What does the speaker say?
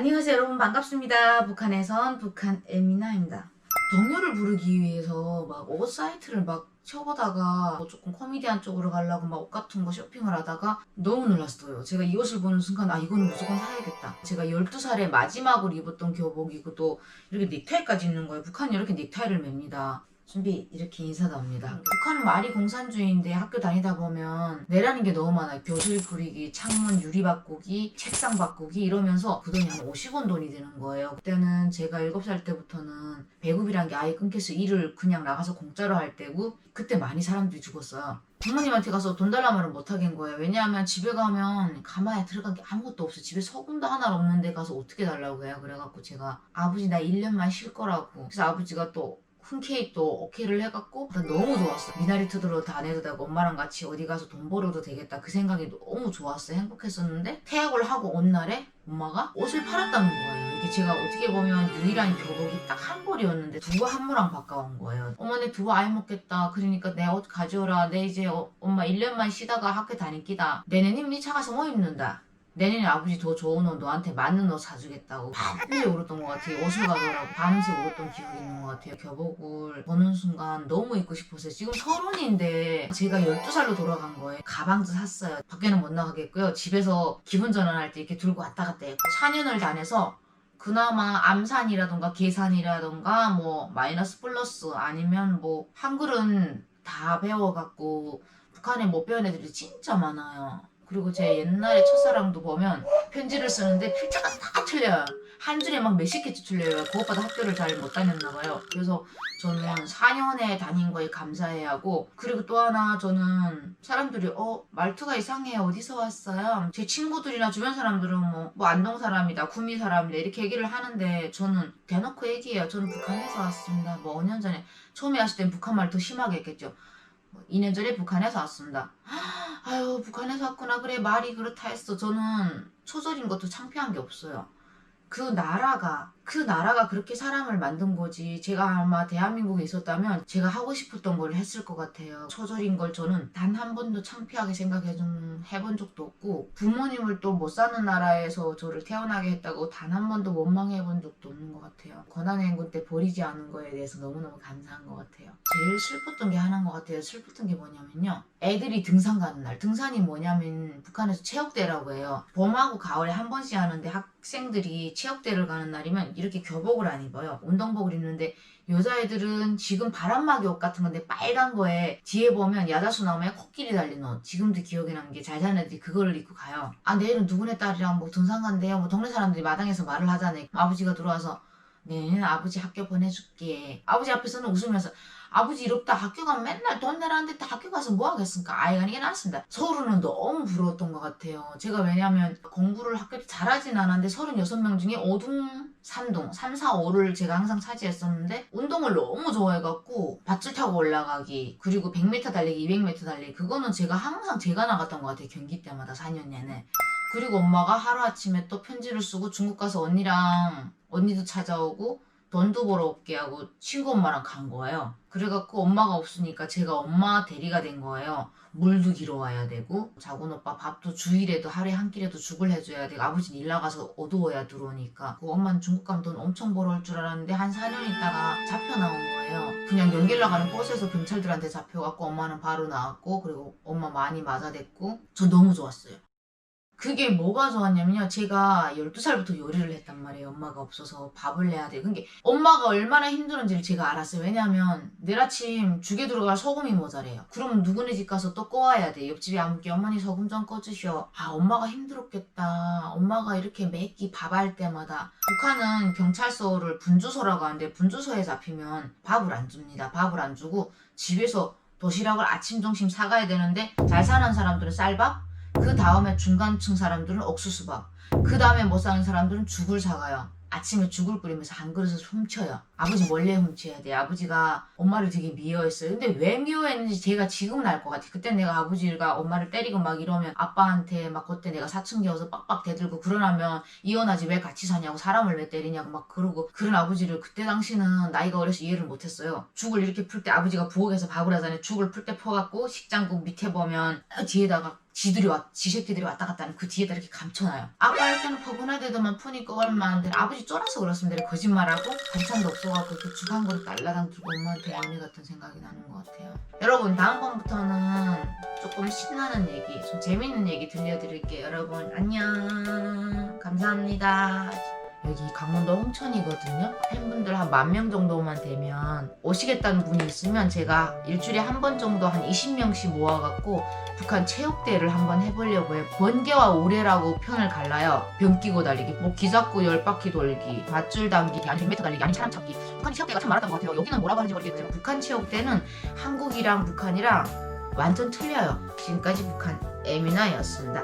안녕하세요 여러분 반갑습니다. 북한에선 북한 에미나입니다. 동료를 부르기 위해서 막 옷 사이트를 막 쳐보다가 뭐 조금 코미디한 쪽으로 가려고 막 옷 같은 거 쇼핑을 하다가 너무 놀랐어요. 제가 이 옷을 보는 순간 아 이거는 무조건 사야겠다. 제가 12살에 마지막으로 입었던 교복이고 또 이렇게 넥타이까지 있는 거예요. 북한이 이렇게 넥타이를 맵니다. 준비 이렇게 인사가 옵니다. 북한은 말이 공산주의인데 학교 다니다 보면 내라는 게 너무 많아요. 교실 부리기, 창문 유리 바꾸기, 책상 바꾸기 이러면서 그 돈이 한 50원 돈이 되는 거예요. 그때는 제가 7살 때부터는 배급이란 게 아예 끊겨서 일을 그냥 나가서 공짜로 할 때고 그때 많이 사람들이 죽었어요. 부모님한테 가서 돈 달라 말은 못 하겠는 거예요. 왜냐하면 집에 가면 가마에 들어간 게 아무것도 없어. 집에 소금도 하나 없는데 가서 어떻게 달라고 해요. 그래갖고 제가 아버지 나 1년만 쉴 거라고. 그래서 아버지가 또 또 오케이를 해갖고 난 너무 좋았어. 미나리 투드로 다 내도 되고 엄마랑 같이 어디 가서 돈 벌어도 되겠다. 그 생각이 너무 좋았어. 행복했었는데 퇴학을 하고 온 날에 엄마가 옷을 팔았다는 거예요. 이게 제가 어떻게 보면 유일한 교복이 딱 한 벌이었는데 두부 한 무랑 바꿔온 거예요. 어머니 두부 아예 먹겠다. 그러니까 내 옷 가져오라. 내 이제 어- 엄마 1년만 쉬다가 학교 다니기다. 내년에 니 차가서 뭐 입는다. 내년에 아버지 더 좋은 옷 너한테 맞는 옷 사주겠다고 밤새 울었던 것 같아요. 옷을 가져오라고 밤새 울었던 기억이 있는 것 같아요. 교복을 보는 순간 너무 입고 싶었어요. 지금 서른인데 제가 12살로 돌아간 거예요. 가방도 샀어요. 밖에는 못 나가겠고요. 집에서 기분 전환할 때 이렇게 들고 왔다 갔다 했고 4년을 다녀서 그나마 암산이라던가 계산이라던가 뭐 마이너스 플러스 아니면 뭐 한글은 다 배워갖고 북한에 못 배운 애들이 진짜 많아요. 그리고 제 옛날에 첫사랑도 보면 편지를 쓰는데 필자가 다 틀려요. 한 줄에 막 몇십 개씩 틀려요. 그것보다 학교를 잘 못 다녔나 봐요. 그래서 저는 4년에 다닌 거에 감사해야 하고 그리고 또 하나 저는 사람들이 어 말투가 이상해 어디서 왔어요? 제 친구들이나 주변 사람들은 뭐, 뭐 안동 사람이다 구미 사람이다 이렇게 얘기를 하는데 저는 대놓고 얘기해요. 저는 북한에서 왔습니다. 뭐 5년 전에 처음에 왔을 땐 북한 말 더 심하게 했겠죠. 뭐 2년 전에 북한에서 왔습니다. 아유 북한에서 왔구나 그래 말이 그렇다 했어. 저는 초절인 것도 창피한 게 없어요. 그 나라가 그 나라가 그렇게 사람을 만든 거지 제가 아마 대한민국에 있었다면 제가 하고 싶었던 걸 했을 것 같아요. 초절인 걸 저는 단 한 번도 창피하게 생각해 준 해본 적도 없고 부모님을 또 못 사는 나라에서 저를 태어나게 했다고 단 한 번도 원망해 본 적도 없는 것 같아요. 고난의 행군 때 버리지 않은 거에 대해서 너무너무 감사한 것 같아요. 제일 슬펐던 게 하나인 것 같아요. 슬펐던 게 뭐냐면요. 애들이 등산 가는 날. 등산이 뭐냐면 북한에서 체육대라고 해요. 봄하고 가을에 한 번씩 하는데 학생들이 체육대를 가는 날이면 이렇게 교복을 안 입어요. 운동복을 입는데 여자애들은 지금 바람막이 옷 같은 건데 빨간 거에 뒤에 보면 야자수 나오면 코끼리 달린 옷 지금도 기억이 나는 게 잘 사는 애들이 그거를 입고 가요. 아 내일은 누구네 딸이랑 뭐 등산 간대요. 뭐 동네 사람들이 마당에서 말을 하잖아요. 아버지가 들어와서 내년 아버지 학교 보내줄게. 아버지 앞에서는 웃으면서 아버지 이렇다 학교 가면 맨날 돈 내라는데 학교 가서 뭐 하겠습니까? 아이가 이게 낫습니다. 서울은 너무 부러웠던 것 같아요. 제가 왜냐면 공부를 학교 때 잘하진 않았는데 36명 중에 5등, 3등, 3, 4, 5를 제가 항상 차지했었는데 운동을 너무 좋아해갖고 밧줄 타고 올라가기 그리고 100m 달리기, 200m 달리기 그거는 제가 항상 제가 나갔던 것 같아요. 경기 때마다 4년 내내. 그리고 엄마가 하루아침에 또 편지를 쓰고 중국 가서 언니랑 언니도 찾아오고 돈도 벌어 올게 하고 친구 엄마랑 간 거예요. 그래갖고 엄마가 없으니까 제가 엄마 대리가 된 거예요. 물도 길어 와야 되고 자군 오빠 밥도 주일에도 하루에 한 끼라도 죽을 해줘야 되고 아버지는 일 나가서 어두워야 들어오니까 그 엄마는 중국 가면 돈 엄청 벌어올 줄 알았는데 한 4년 있다가 잡혀 나온 거예요. 그냥 연길 나가는 버스에서 경찰들한테 잡혀갖고 엄마는 바로 나왔고 그리고 엄마 많이 맞아댔고 저 너무 좋았어요. 그게 뭐가 좋았냐면요. 제가 12살부터 요리를 했단 말이에요. 엄마가 없어서 밥을 내야 돼. 그게 엄마가 얼마나 힘들은지를 제가 알았어요. 왜냐하면 내일 아침 죽에 들어갈 소금이 모자래요. 그러면 누구네 집 가서 또 꺼와야 돼. 옆집에 아무께 어머니 소금 좀 꺼주시오. 아 엄마가 힘들었겠다. 엄마가 이렇게 매끼 밥 할 때마다 북한은 경찰서를 분주소라고 하는데 분주소에 잡히면 밥을 안 줍니다. 밥을 안 주고 집에서 도시락을 아침 점심 사가야 되는데 잘 사는 사람들은 쌀밥 그 다음에 중간층 사람들은 옥수수밥. 그 다음에 못 사는 사람들은 죽을 사가요. 아침에 죽을 끓이면서 한 그릇을 훔쳐요. 아버지 몰래 훔쳐야 돼. 아버지가 엄마를 되게 미워했어요. 근데 왜 미워했는지 제가 지금은 알 것 같아요. 그때 내가 아버지가 엄마를 때리고 막 이러면 아빠한테 막 그때 내가 사춘기 와서 빡빡 대들고 그러나면 이혼하지 왜 같이 사냐고 사람을 왜 때리냐고 막 그러고 그런 아버지를 그때 당시는 나이가 어려서 이해를 못했어요. 죽을 이렇게 풀 때 아버지가 부엌에서 밥을 하잖아요. 죽을 풀 때 퍼갖고 식장국 밑에 보면 뒤에다가 지들이 왔, 지새끼들이 왔다 갔다 하는 그 뒤에다 이렇게 감춰놔요. 아빠 할 때는 포근하대더만 푸니 얼마 안 돼. 아버지 쫄아서 그렇습니다. 거짓말하고 반찬도 없어갖고 그 죽한 그릇 날라당 들고 엄마한테 애미 같은 생각이 나는 것 같아요. 여러분 다음번부터는 조금 신나는 얘기, 좀 재밌는 얘기 들려드릴게요. 여러분 안녕. 감사합니다. 여기 강원도 홍천이거든요. 팬분들 한 만 명 정도만 되면 오시겠다는 분이 있으면 제가 일주일에 한 번 정도 한 20명씩 모아갖고 북한 체육대회를 한번 해보려고 해요. 번개와 오래라고 편을 갈라요. 병 끼고 달리기, 뭐 기잡고 열 바퀴 돌기, 밧줄 당기기, 아니 100m 달리기, 아니 사람 찾기. 북한 체육대회가 참 많았던 것 같아요. 여기는 뭐라고 하는지 모르겠지만 북한 체육대는 한국이랑 북한이랑 완전 틀려요. 지금까지 북한 에미나였습니다.